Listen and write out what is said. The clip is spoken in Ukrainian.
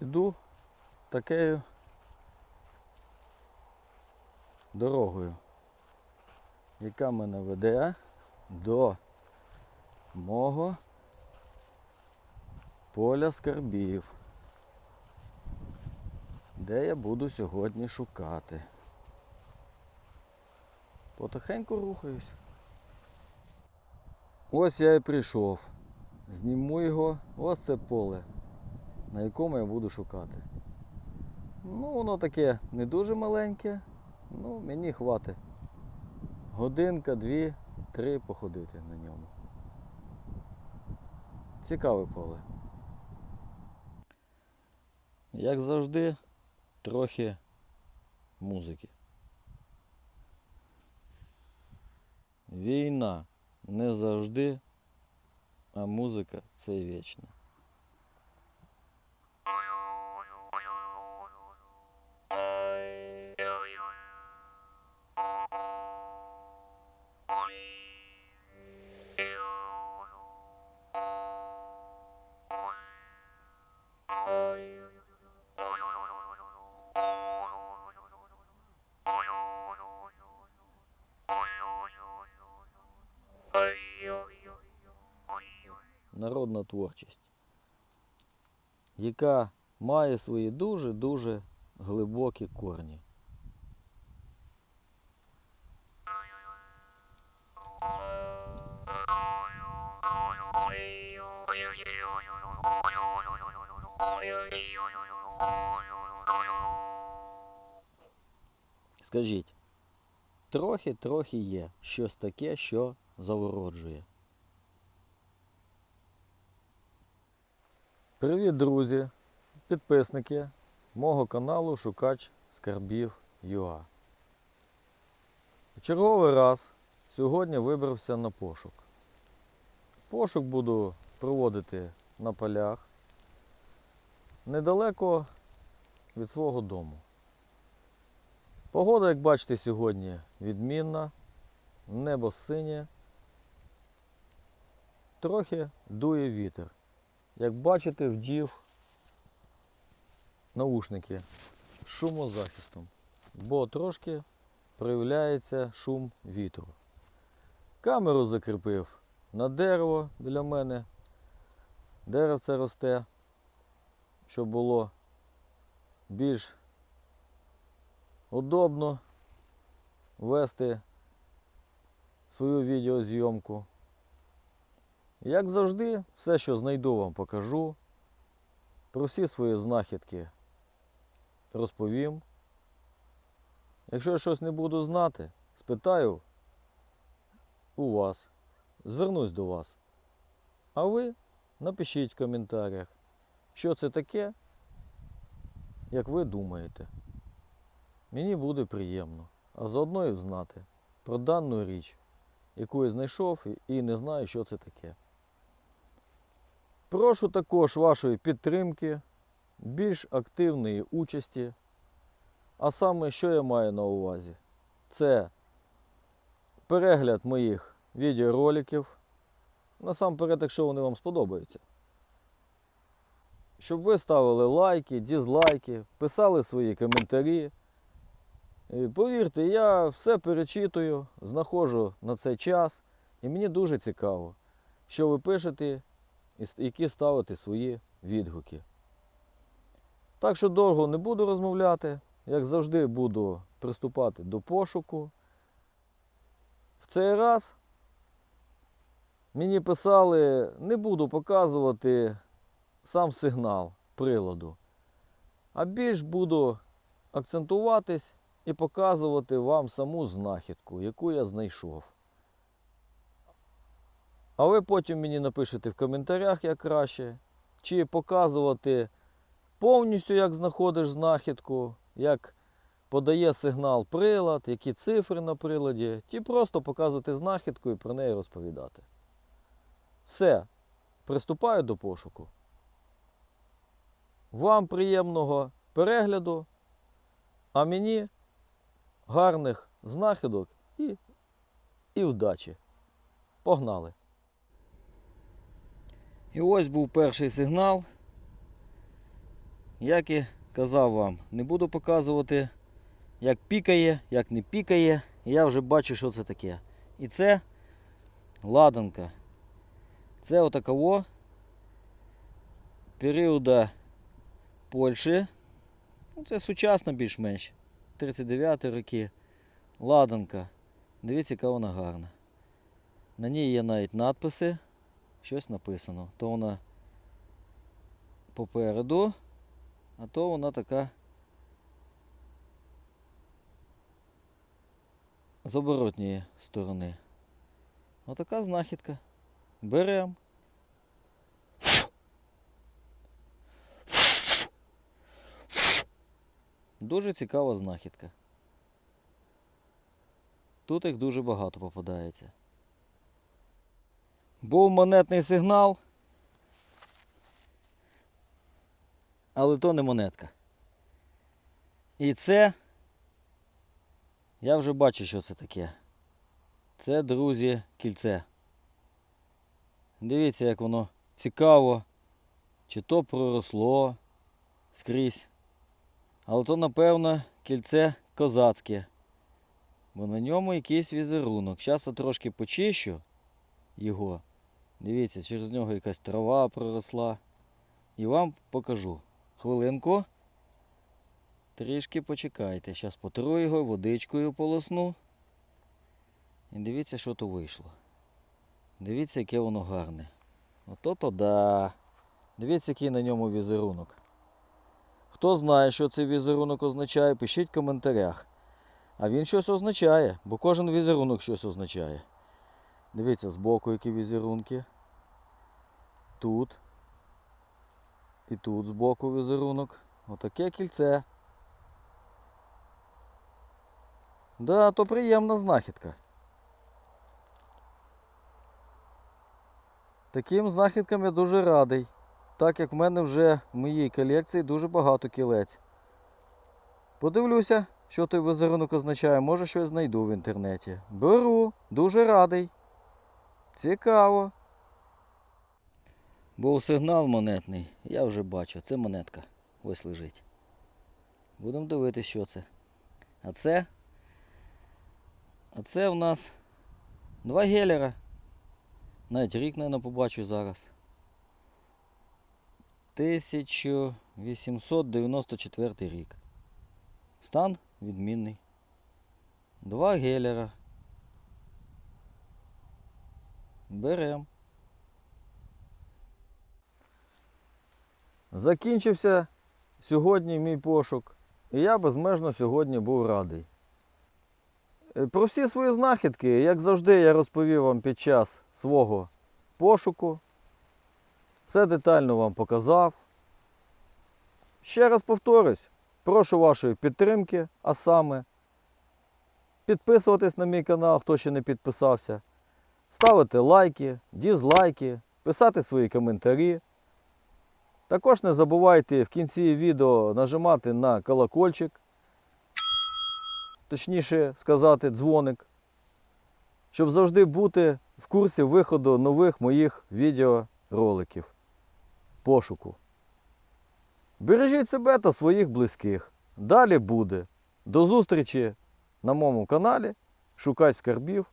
Іду такою дорогою, яка мене веде до мого поля скарбів, де я буду сьогодні шукати. Потихеньку рухаюсь. Ось я і прийшов. Зніму його, ось це поле, на якому я буду шукати. Ну, воно таке не дуже маленьке, ну мені хватить. Годинка, дві, три походити на ньому. Цікаве поле. Як завжди, трохи музики. Війна не завжди, а музика це вічно. Народна творчість, яка має свої дуже-дуже глибокі корні. Скажіть, трохи-трохи є щось таке, що завороджує. Привіт, друзі, підписники мого каналу Шукач Скарбів ЮА. Черговий раз сьогодні вибрався на пошук. Пошук буду проводити на полях недалеко від свого дому. Погода, як бачите, сьогодні відмінна, небо синє, трохи дує вітер. Як бачите, вдів наушники з шумозахистом, бо трошки проявляється шум вітру. Камеру закріпив на дерево біля мене. Деревце росте, щоб було більш удобно вести свою відеозйомку. Як завжди, все, що знайду, вам покажу. Про всі свої знахідки розповім. Якщо я щось не буду знати, спитаю у вас, звернусь до вас. А ви напишіть в коментарях, що це таке, як ви думаєте. Мені буде приємно, а заодно і взнати про дану річ, яку я знайшов і не знаю, що це таке. Прошу також вашої підтримки, більш активної участі. А саме, що я маю на увазі? Це перегляд моїх відеороликів. Насамперед, якщо вони вам сподобаються. Щоб ви ставили лайки, дізлайки, писали свої коментарі. І повірте, я все перечитую, знаходжу на цей час, і мені дуже цікаво, що ви пишете які ставите свої відгуки. Так що довго не буду розмовляти, як завжди буду приступати до пошуку. В цей раз мені писали, не буду показувати сам сигнал приладу, а більш буду акцентуватись і показувати вам саму знахідку, яку я знайшов. А ви потім мені напишете в коментарях, як краще, чи показувати повністю, як знаходиш знахідку, як подає сигнал прилад, які цифри на приладі, чи просто показувати знахідку і про неї розповідати. Все, приступаю до пошуку. Вам приємного перегляду, а мені гарних знахідок і, і вдачі. Погнали! І ось був перший сигнал. як і казав вам, не буду показувати, як пікає, як не пікає. Я вже бачу, що це таке. І це ладанка. Це отаково періода Польщі. Ну, це сучасно більш-менш. 39 роки. Ладанка. Дивіться, яка вона гарна. На ній є навіть надписи. Щось написано. То вона попереду, а то вона така з оборотньої сторони. Отака знахідка. Берем. Дуже цікава знахідка. Тут їх дуже багато попадається. Був монетний сигнал, але то не монетка. І це я вже бачу, що це таке. Це, друзі, кільце. Дивіться, як воно цікаво, чи то проросло скрізь. Але то, напевно, кільце козацьке. Бо на ньому якийсь візерунок. Зараз я трошки почищу його. Дивіться, через нього якась трава проросла. І вам покажу. Хвилинку. Трішки почекайте. Зараз потру його, водичкою полосну. І дивіться, що то вийшло. Дивіться, яке воно гарне. Ото то да. Дивіться, який на ньому візерунок. Хто знає, що цей візерунок означає, пишіть в коментарях. А він щось означає, бо кожен візерунок щось означає. Дивіться, збоку які візерунки. Тут. І тут збоку візерунок. Отаке кільце. Да, то приємна знахідка. Таким знахідкам я дуже радий, так як в мене вже в моїй колекції дуже багато кілець. Подивлюся, що той візерунок означає, може щось знайду в інтернеті. Беру, дуже радий. Цікаво. Був сигнал монетний, я вже бачу, це монетка. Ось лежить. Будемо дивитися, що це. А це. А це в нас два гелера. Навіть рік, мабуть, побачу зараз. 1894 рік. Стан відмінний. Два гелера. Берем. Закінчився сьогодні мій пошук. І я безмежно сьогодні був радий. Е, Про всі свої знахідки, як завжди, я розповів вам під час свого пошуку. Все детально вам показав. Ще раз повторюсь, прошу вашої підтримки, а саме підписуватись на мій канал, хто ще не підписався, ставити лайки, дізлайки, писати свої коментарі. Також не забувайте в кінці відео нажимати на колокольчик, точніше сказати, дзвоник, щоб завжди бути в курсі виходу нових моїх відеороликів. Пошуку. Бережіть себе та своїх близьких. Далі буде. До зустрічі на моєму каналі Шукач скарбів.